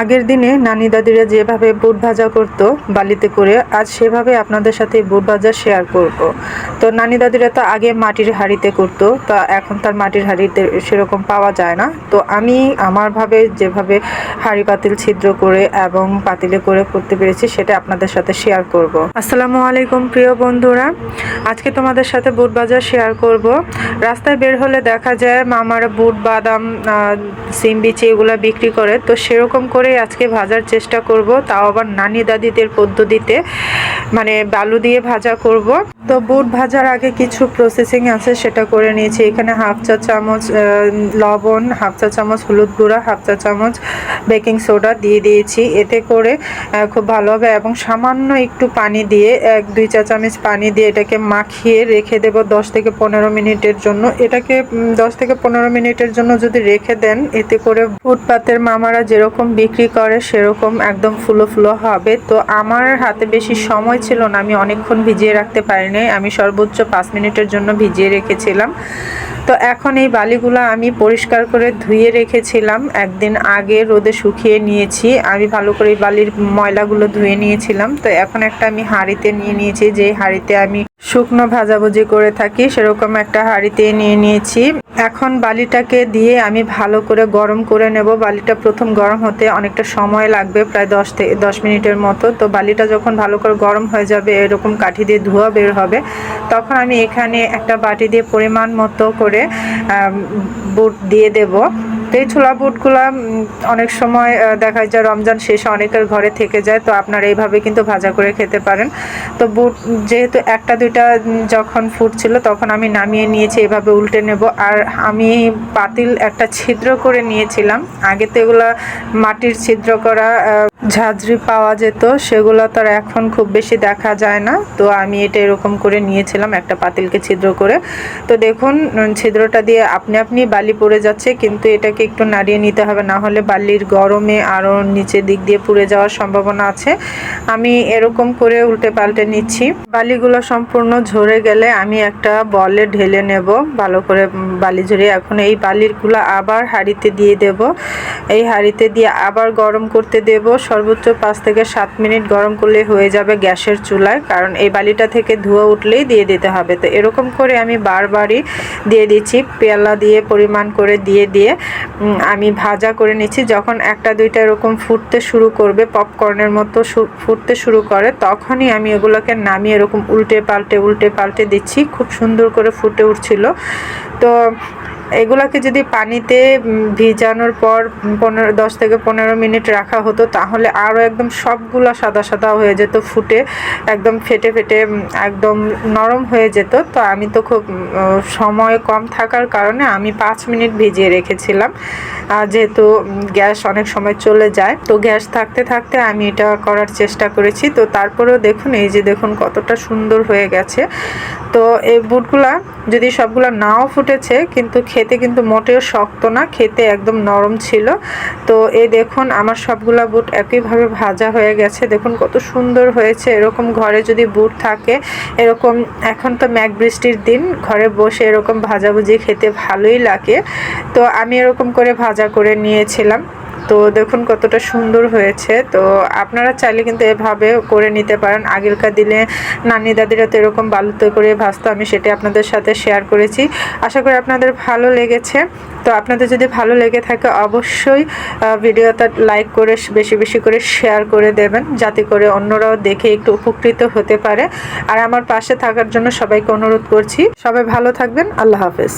আগের দিনে নানি দাদিরা যেভাবে বুট ভাজা করতো বালিতে করে, আজ সেভাবে আপনাদের সাথে বুট ভাজা শেয়ার করব। তো নানি দাদিরা তো আগে মাটির হাঁড়িতে করতো, তা এখন তার মাটির হাঁড়িতে সেরকম পাওয়া যায় না। তো আমি আমার ভাবে যেভাবে হাঁড়ি পাতিল ছিদ্র করে এবং পাতিলে করে করতে পেরেছি, সেটা আপনাদের সাথে শেয়ার করব। আসসালামু আলাইকুম, প্রিয় বন্ধুরা। আজকে তোমাদের সাথে বুট ভাজা শেয়ার করব। রাস্তায় বের হলে দেখা যায় মামারা বুট, বাদাম সিম, বিচি এগুলো বিক্রি করে। তো সেরকম করে আজকে ভাজার চেষ্টা করব, তাও আবার নানি দাদিদের পদ্ধতিতে মানে বালু দিয়ে ভাজা করব। তো বুট ভাজার আগে কিছু প্রসেসিং আছে, সেটা করে নিয়েছি। এখানে হাফ চা চামচ লবণ, হাফ চা চামচ হলুদ গুঁড়া, হাফ চা চামচ বেকিং সোডা দিয়ে দিয়েছি। এতে করে খুব ভালো হবে এবং সামান্য একটু পানি দিয়ে, এক, দুই চা চামচ পানি দিয়ে এটাকে মাখিয়ে রেখে দেব দশ থেকে পনেরো মিনিটের জন্য। এটাকে দশ থেকে পনেরো মিনিটের জন্য যদি রেখে দেন, এতে করে ফুটপাতের মামারা যেরকম বিক্রি করে, সেরকম একদম ফুলো ফুলো হবে। তো আমার হাতে বেশি সময় ছিল না, আমি অনেকক্ষণ ভিজিয়ে রাখতে পারিনি। আমি সর্বোচ্চ পাঁচ মিনিটের জন্য ভিজিয়ে রেখেছিলাম। তো এখন এই বালিগুলো আমি পরিষ্কার করে ধুয়ে রেখেছিলাম। একদিন আগে রোদে শুকিয়ে নিয়েছি। আমি ভালো করে বালির ময়লাগুলো ধুয়ে নিয়েছিলাম। তো এখন একটা আমি হাঁড়িতে নিয়ে নিয়েছি যে হাঁড়িতে আমি শুকনো ভাজাভুজি করে থাকি, সেরকম একটা হাঁড়িতে নিয়ে নিয়েছি। এখন বালিটাকে দিয়ে আমি ভালো করে গরম করে নেব। বালিটা প্রথম গরম হতে অনেকটা সময় লাগবে, প্রায় দশ থেকে দশ মিনিটের মতো। তো বালিটা যখন ভালো করে গরম হয়ে যাবে, এরকম কাঠি দিয়ে ধোয়া বের হবে, তখন আমি এখানে একটা বাটি দিয়ে পরিমাণ মতো করে বুট দিয়ে দেব। এই ছোলা বুটগুলো অনেক সময় দেখা যায় রমজান শেষে অনেকের ঘরে থেকে যায়, তো আপনারা এইভাবে কিন্তু ভাজা করে খেতে পারেন। তো বুট যেহেতু একটা, দুইটা যখন ফুটছিল, তখন আমি নামিয়ে নিয়েছি, এভাবে উল্টে নেব। আর আমি পাতিল একটা ছিদ্র করে নিয়েছিলাম। আগে তো এগুলো মাটির ছিদ্র করা ঝাঁঝরি পাওয়া যেত, সেগুলো তো আর এখন খুব বেশি দেখা যায় না। তো আমি এটা এরকম করে নিয়েছিলাম, একটা পাতিলকে ছিদ্র করে। তো দেখুন ছিদ্রটা দিয়ে আপনি আপনি বালি পড়ে যাচ্ছে, কিন্তু এটাকে একটু নাড়িয়ে নিতে হবে। না হলে বালির গরমে আরও নিচের দিক দিয়ে পুড়ে যাওয়ার সম্ভাবনা আছে। আমি এরকম করে উল্টে পাল্টে নিচ্ছি। বালিগুলো সম্পূর্ণ ঝরে গেলে আমি একটা বলে ঢেলে নেব। ভালো করে বালি ঝরিয়ে এখন এই বালিরগুলো আবার হাঁড়িতে দিয়ে দেব। এই হাঁড়িতে দিয়ে আবার গরম করতে দেব। সর্বোচ্চ পাঁচ থেকে সাত মিনিট গরম করলে হয়ে যাবে গ্যাসের চুলায়, কারণ এই বালিটা থেকে ধোঁয়া উঠলেই দিয়ে দিতে হবে। তো এরকম করে আমি বারবারই দিয়ে দিচ্ছি, পেয়ালা দিয়ে পরিমাণ করে দিয়ে দিয়ে আমি ভাজা করে নিচ্ছি। যখন একটা দুইটা এরকম ফুটতে শুরু করবে, পপকর্নের মতো ফুটতে শুরু করে, তখনই আমি এগুলোকে নামিয়ে এরকম উল্টে পাল্টে উল্টে পাল্টে দিচ্ছি। খুব সুন্দর করে ফুটে উঠছিল। তো এগুলাকে যদি পানিতে ভিজানোর পর পনেরো, দশ থেকে পনেরো মিনিট রাখা হতো, তাহলে আরও একদম সবগুলা সাদা সাদা হয়ে যেত, ফুটে একদম ফেটে ফেটে একদম নরম হয়ে যেত। তো আমি তো খুব সময় কম থাকার কারণে আমি পাঁচ মিনিট ভিজিয়ে রেখেছিলাম। যেহেতু গ্যাস অনেক সময় চলে যায়, তো গ্যাস থাকতে থাকতে আমি এটা করার চেষ্টা করেছি। তো তারপরেও দেখুন, এই যে দেখুন কতটা সুন্দর হয়ে গেছে। তো এই বুটগুলা যদি সবগুলা নাও ফুটেছে, কিন্তু খেতে কিন্তু মোটেও শক্ত না, খেতে একদম নরম ছিল। তো এ দেখুন, আমার সবগুলা বুট একইভাবে ভাজা হয়ে গেছে। দেখুন কত সুন্দর হয়েছে। এরকম ঘরে যদি বুট থাকে, এরকম এখন তো ম্যাক বৃষ্টির দিন, ঘরে বসে এরকম ভাজাভুজি খেতে ভালোই লাগে। তো আমি এরকম করে ভাজা করে নিয়েছিলাম। তো দেখুন কতটা সুন্দর হয়েছে। তো আপনারা চাইলে কিন্তু এভাবে করে নিতে পারেন। আগেরকার দিনে নানি দাদিরা তো এরকম বালুতে করে ভাজতো, আমি সেটা আপনাদের সাথে শেয়ার করেছি। আশা করি আপনাদের ভালো লেগেছে। তো আপনাদের যদি ভালো লেগে থাকে অবশ্যই ভিডিওটা লাইক করে বেশি বেশি করে শেয়ার করে দেবেন, যাতে করে অন্যরাও দেখে একটু উপকৃত হতে পারে। আর আমার পাশে থাকার জন্য সবাইকে অনুরোধ করছি। সবাই ভালো থাকবেন। আল্লাহ হাফেজ।